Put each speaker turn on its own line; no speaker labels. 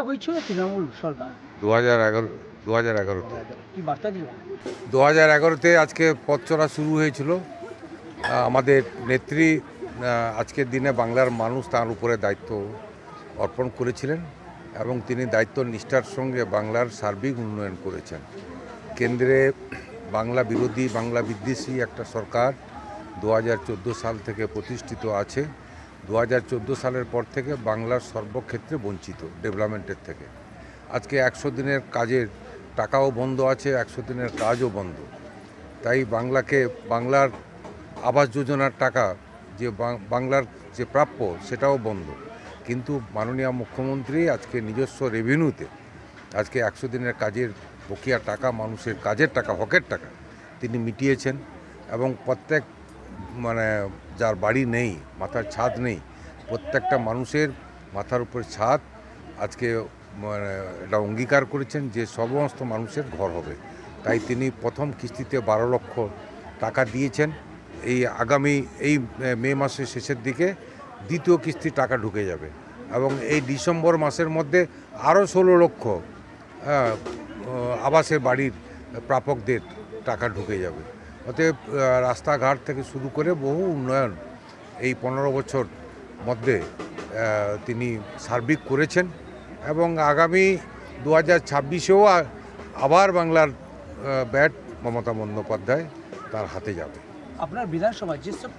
হয়েছিল তৃণমূল সরকার।
দু হাজার এগারো দু হাজার এগারোতে।
কি বার্তা দিল?
দু হাজার এগারোতে আজকে পথ চলা শুরু হয়েছিল। আমাদের নেত্রী আজকের দিনে বাংলার মানুষ তার উপরে দায়িত্ব অর্পণ করেছিলেন এবং তিনি দায়িত্ব নিষ্ঠার সঙ্গে বাংলার সার্বিক উন্নয়ন করেছেন। কেন্দ্রে বাংলা বিরোধী বাংলা বিদ্বেষী একটা সরকার দু হাজার চোদ্দ সাল থেকে প্রতিষ্ঠিত আছে। দু হাজার চোদ্দ সালের পর থেকে বাংলার সর্বক্ষেত্রে বঞ্চিত ডেভেলপমেন্টের থেকে। আজকে একশো দিনের কাজের টাকাও বন্ধ আছে, একশো দিনের কাজও বন্ধ। তাই বাংলাকে, বাংলার আবাস যোজনার টাকা যে বাংলার যে প্রাপ্য সেটাও বন্ধ। কিন্তু মাননীয় মুখ্যমন্ত্রী আজকে নিজস্ব রেভিনিউতে আজকে একশো দিনের কাজের বকেয়া টাকা, মানুষের কাজের টাকা, হকের টাকা তিনি মিটিয়েছেন এবং প্রত্যেক মানে যার বাড়ি নেই, মাথার ছাদ নেই, প্রত্যেকটা মানুষের মাথার উপর ছাদ। আজকে মানে এটা অঙ্গীকার করেছেন যে সমস্ত মানুষের ঘর হবে। তাই তিনি প্রথম কিস্তিতে বারো লক্ষ টাকা দিয়েছেন। এই আগামী, এই মে মাসের শেষের দিকে দ্বিতীয় কিস্তি টাকা ঢুকে যাবে। এবং এই ডিসেম্বর মাসের মধ্যে আরও ষোলো লক্ষ আবাসের বাড়ির প্রাপকদের টাকা ঢুকে যাবে। অতএব রাস্তাঘাট থেকে শুরু করে বহু উন্নয়ন এই পনেরো বছর মধ্যে তিনি সার্বিক করেছেন এবং আগামী দু হাজার ছাব্বিশেও আবার বাংলার ব্যাট মমতা বন্দ্যোপাধ্যায় তার হাতে যাবে।
আপনার বিধানসভায় যেসব